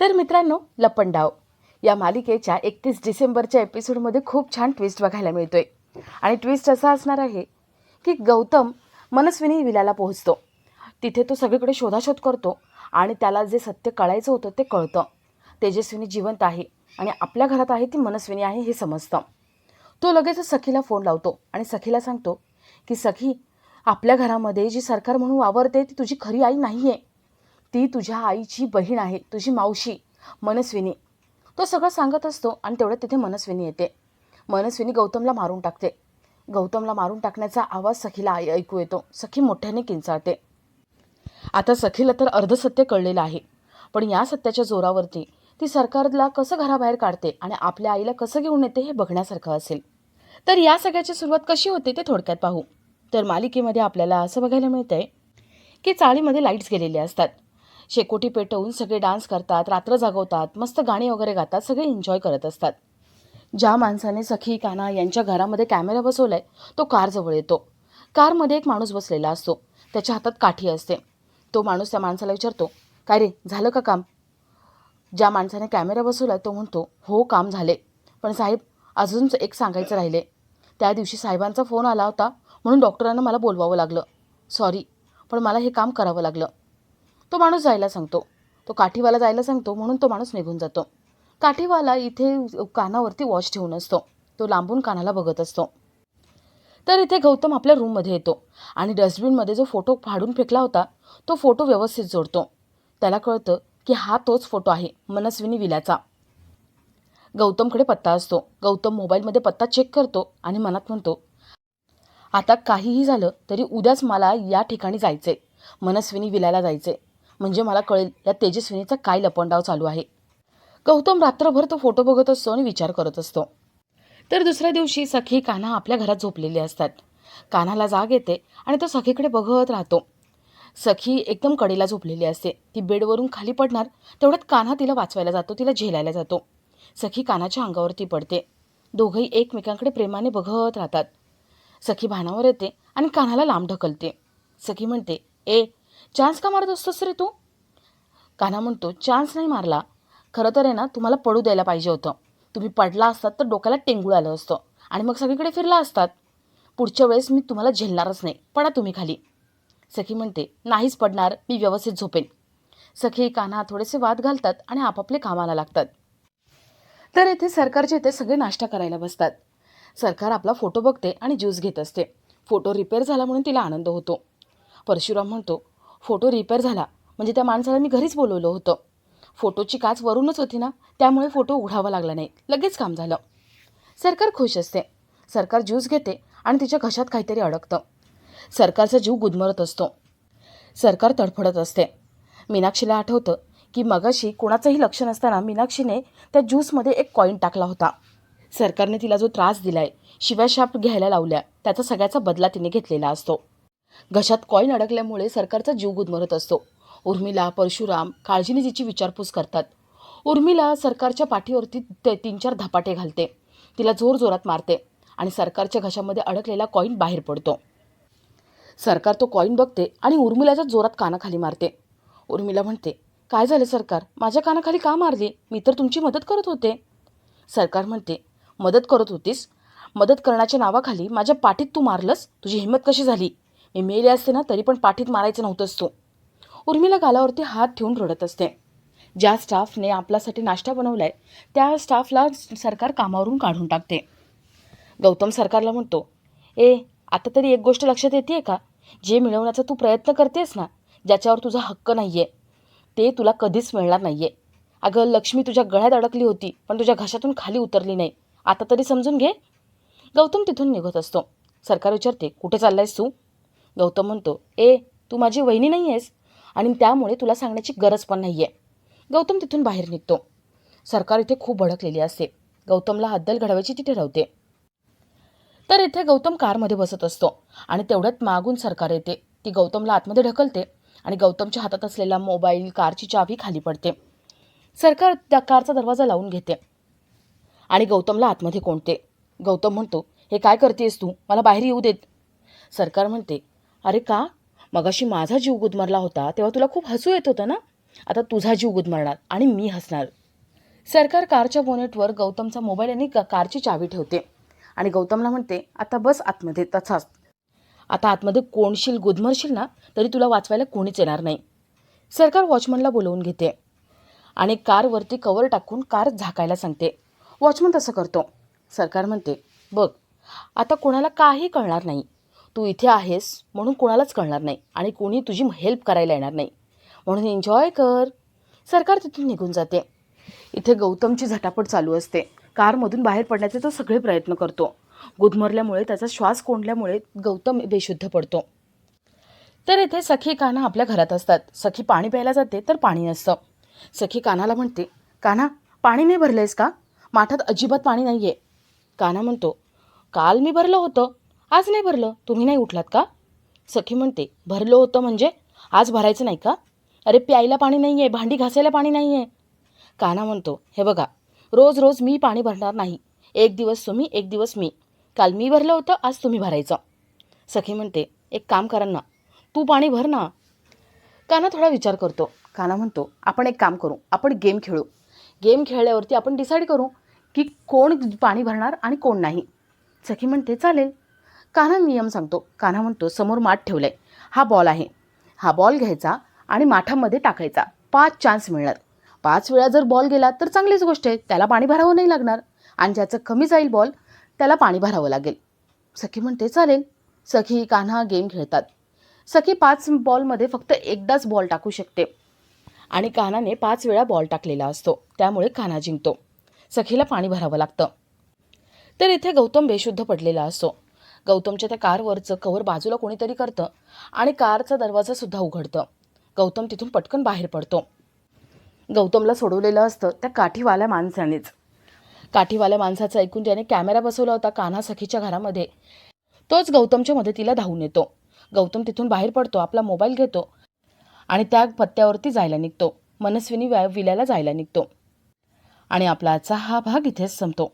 तर मित्रांनो लपंडाव. या मालिकेच्या एकतीस डिसेंबरच्या एपिसोडमध्ये खूप छान ट्विस्ट बघायला मिळतोय. आणि ट्विस्ट असा असणार आहे की गौतम मनस्विनी विलाला पोहोचतो. तिथे तो सगळीकडे शोधाशोध करतो आणि त्याला जे सत्य कळायचं होतं ते कळतं. तेजस्विनी जिवंत आहे आणि आपल्या घरात आहे ती मनस्विनी आहे हे समजतं. तो लगेच सखीला फोन लावतो आणि सखीला सांगतो की सखी आपल्या घरामध्ये जी सरकार म्हणून वावरते ती तुझी खरी आई नाही आहे ती तुझ्या आईची बहीण आहे तुझी मावशी मनस्विनी. तो सगळं सांगत असतो आणि तेवढ्यात तिथे मनस्विनी येते. मनस्विनी गौतमला मारून टाकते. गौतमला मारून टाकण्याचा आवाज सखीला आई ऐकू येतो. सखी मोठ्याने किंचाळते. आता सखीला तर अर्धसत्य कळलेलं आहे. पण या सत्याच्या जोरावरती ती सरकारला कसं घराबाहेर काढते आणि आपल्या आईला कसं घेऊन येते हे बघण्यासारखं असेल. तर या सगळ्याची सुरुवात कशी होते ते थोडक्यात पाहू. तर मालिकेमध्ये आपल्याला असं बघायला मिळतंय की चाळीमध्ये लाईट्स गेलेले असतात. शेकोटी पेटवून सगळे डान्स करतात रात्र जागवतात मस्त गाणी वगैरे गातात सगळे एन्जॉय करत असतात. ज्या माणसाने सखी काना यांच्या घरामध्ये कॅमेरा बसवलाय तो कारजवळ येतो. कारमध्ये एक माणूस बसलेला असतो. त्याच्या हातात काठी असते. तो माणूस त्या माणसाला विचारतो काय रे झालं का काम? ज्या माणसाने कॅमेरा बसवला तो म्हणतो हो काम झाले. पण साहेब अजून एक सांगायचं राहिले त्या दिवशी साहेबांचा फोन आला होता म्हणून डॉक्टरांना मला बोलवावं लागलं. सॉरी पण मला हे काम करावं लागलं. तो माणूस जायला सांगतो. तो काठीवाला जायला सांगतो म्हणून तो माणूस निघून जातो. काठीवाला इथे कानावरती वॉच ठेवून असतो. तो लांबून कानाला बघत असतो. तर इथे गौतम आपल्या रूममध्ये येतो आणि डस्टबिनमध्ये जो फोटो फाडून फेकला होता तो फोटो व्यवस्थित जोडतो. त्याला कळतं की हा तोच फोटो आहे मनस्विनी विल्याचा गौतमकडे पत्ता असतो. गौतम मोबाईलमध्ये पत्ता चेक करतो आणि मनात म्हणतो आता काहीही झालं तरी उद्याच मला या ठिकाणी जायचे मनस्विनी विलायला जायचे म्हणजे मला कळेल या तेजस्विनीचा काय लपंडाव चालू आहे. गौतम रात्रभर तो फोटो बघत असतो आणि विचार करत असतो. तर दुसऱ्या दिवशी सखी कान्हा आपल्या घरात झोपलेली असतात. कान्हाला जाग येते आणि तो सखीकडे बघत राहतो. सखी एकदम कडेला झोपलेली असते. ती बेडवरून खाली पडणार तेवढ्यात कान्हा तिला वाचवायला जातो तिला झेलायला जातो. सखी कानाच्या अंगावरती पडते. दोघंही एकमेकांकडे प्रेमाने बघत राहतात. सखी भानावर येते आणि कान्हाला लांब ढकलते. सखी म्हणते ए चान्स का मारत असतोस रे तू? कान्हा म्हणतो चान्स नाही मारला. खरं तर आहे ना तुम्हाला पडू द्यायला पाहिजे होतं. तुम्ही पडला असतात तर डोक्याला टेंगूळ आलं असतं. आणि मग सगळीकडे फिरला असतात. पुढच्या वेळेस मी तुम्हाला झेलणारच नाही. पडा तुम्ही खाली. सखी म्हणते नाहीच पडणार. मी व्यवस्थित झोपेन. सखी कान्हा थोडेसे वाद घालतात आणि आपापले कामाला लागतात. तर येथे सरकारचे येथे सगळे नाश्ता करायला बसतात. सरकार आपला फोटो बघते आणि ज्यूस घेत असते. फोटो रिपेअर झाला म्हणून तिला आनंद होतो. परशुराम म्हणतो फोटो रिपेअर झाला. म्हणजे त्या माणसाला मी घरीच बोलवलं होतं. फोटोची काच वरूनच होती ना त्यामुळे फोटो उघडावा लागला नाही. लगेच काम झालं. सरकार खुश असते. सरकार ज्यूस घेते आणि तिच्या घशात काहीतरी अडकतं. सरकारचा जीव गुदमरत असतो. सरकार तडफडत असते. मीनाक्षीला आठवतं की मगाशी कोणाचंही लक्ष नसताना मीनाक्षीने त्या ज्यूसमध्ये एक कॉईन टाकला होता. सरकारने तिला जो त्रास दिलाय शिव्याशाप घ्यायला लावल्या त्याचा सगळ्याचा बदला तिने घेतलेला असतो. घशात कॉईन अडकल्यामुळे सरकारचा जीव गुदमरत असतो. उर्मिला परशुराम काळजीने तिची विचारपूस करतात. उर्मिला सरकारच्या पाठीवरती ते तीन चार धपाटे घालते. तिला जोर जोरात मारते आणि सरकारच्या घशामध्ये अडकलेला कॉईन बाहेर पडतो. सरकार तो कॉईन बघते आणि उर्मिलाच्या जोरात कानाखाली मारते. उर्मिला म्हणते काय झालं सरकार? माझ्या कानाखाली का मारली? मी तर तुमची मदत करत होते. सरकार म्हणते मदत करत होतीस? मदत करण्याच्या नावाखाली माझ्या पाठीत तू मारलंस? तुझी हिंमत कशी झाली? मी मेले असते ना तरी पण पाठीत मारायचं नव्हतंच तू उर्मिला गालावरती हात ठेवून रडत असते. ज्या स्टाफने आपल्यासाठी नाश्ता बनवलाय त्या स्टाफला सरकार कामावरून काढून टाकते. गौतम सरकारला म्हणतो ए आता तरी एक गोष्ट लक्षात येते का? जे मिळवण्याचा तू प्रयत्न करतेस ना ज्याच्यावर तुझा हक्क नाही आहे ते तुला कधीच मिळणार नाही आहे अगं लक्ष्मी तुझ्या गळ्यात अडकली होती पण तुझ्या घशातून खाली उतरली नाही. आता तरी समजून घे. गौतम तिथून निघत असतो. सरकार विचारते कुठे चाललायस तू? गौतम म्हणतो ए तू माझी वहिनी नाही आहेस आणि त्यामुळे तुला सांगण्याची गरज पण नाही आहे गौतम तिथून बाहेर निघतो. सरकार इथे खूप भडकलेली असते. गौतमला हद्दल घडवायची ती ठरवते. तर इथे गौतम कारमध्ये बसत असतो आणि तेवढ्यात मागून सरकार येते. ती गौतमला आतमध्ये ढकलते आणि गौतमच्या हातात असलेला मोबाईल कारची चावी खाली पडते. सरकार त्या कारचा दरवाजा लावून घेते आणि गौतमला आतमध्ये कोणते. गौतम म्हणतो हे काय करतेस तू? मला बाहेर येऊ देत. सरकार म्हणते अरे का? मगाशी माझा जीव गुदमरला होता तेव्हा तुला खूप हसू येत होतं ना? आता तुझा जीव गुदमरणार आणि मी हसणार. सरकार कारच्या बोनेटवर गौतमचा मोबाईल आणि कारची चावी ठेवते. आणि गौतमला म्हणते आता बस आतमध्ये तसाच. आता आतमध्ये कोणशील गुदमरशील ना तरी तुला वाचवायला कोणीच येणार नाही. सरकार वॉचमनला बोलवून घेते. आणि कारवरती कवर टाकून कार झाकायला सांगते. वॉचमन तसं करतो. सरकार म्हणते बघ आता कोणाला काही कळणार नाही. तू इथे आहेस म्हणून कोणालाच कळणार नाही आणि कोणी तुझी हेल्प करायला येणार नाही. म्हणून एन्जॉय कर. सरकार तिथून निघून जाते. इथे गौतमची झटापट चालू असते. कारमधून बाहेर पडण्याचे तो सगळे प्रयत्न करतो. गुदमरल्यामुळे त्याचा श्वास कोंडल्यामुळे गौतम बेशुद्ध पडतो. तर इथे सखी कान्हा आपल्या घरात असतात. सखी पाणी प्यायला जाते तर पाणी नसतं. सखी कान्हाला म्हणते कान्हा पाणी नाही भरलंयस का? माठात अजिबात पाणी नाही आहे कान्हा म्हणतो काल मी भरलं होतं. आज नाही भरलं? तुम्ही नाही उठलात का? सखी म्हणते भरलं होतं म्हणजे? आज भरायचं नाही का? अरे प्यायला पाणी नाही आहे भांडी घासायला पाणी नाही आहे काना म्हणतो हे बघा रोज रोज मी पाणी भरणार नाही. एक दिवस तुम्ही एक दिवस मी. काल मी भरलं होतं आज तुम्ही भरायचं. सखी म्हणते एक काम करा ना तू पाणी भर ना. काना थोडा विचार करतो. काना म्हणतो आपण एक काम करू आपण गेम खेळू. गेम खेळल्यावरती आपण डिसाईड करू की कोण पाणी भरणार आणि कोण नाही. सखी म्हणते चालेल. कान्हा नियम सांगतो. कान्हा म्हणतो समोर माठ ठेवलाय. हा बॉल आहे. हा बॉल घ्यायचा आणि माठामध्ये टाकायचा. पाच चान्स मिळणार. पाच वेळा जर बॉल गेला तर चांगलीच गोष्ट आहे. त्याला पाणी भरावं नाही लागणार. आणि ज्याचं कमी जाईल बॉल त्याला पाणी भरावं लागेल. सखी म्हणते चालेल. सखी कान्हा गेम खेळतात. सखी पाच बॉलमध्ये फक्त एकदाच बॉल टाकू शकते. आणि कान्हाने पाच वेळा बॉल टाकलेला असतो. त्यामुळे कान्हा जिंकतो. सखीला पाणी भरावं लागतं. तर इथे गौतम बेशुद्ध पडलेला असतो. गौतमच्या त्या कारवरचं कवर बाजूला कोणीतरी करतं आणि कारचा दरवाजा सुद्धा उघडतं. गौतम तिथून पटकन बाहेर पडतो. गौतमला सोडवलेलं असतं त्या काठीवाल्या माणसानेच. काठीवाल्या माणसाचं ऐकून ज्याने कॅमेरा बसवला होता कान्हा सखीच्या घरामध्ये तोच गौतमच्या मदतीला धावून येतो. गौतम तिथून बाहेर पडतो आपला मोबाईल घेतो आणि त्या पत्त्यावरती जायला निघतो. मनस्विनी व्या विल्याला जायला निघतो. आणि आपला आजचा हा भाग इथेच संपतो.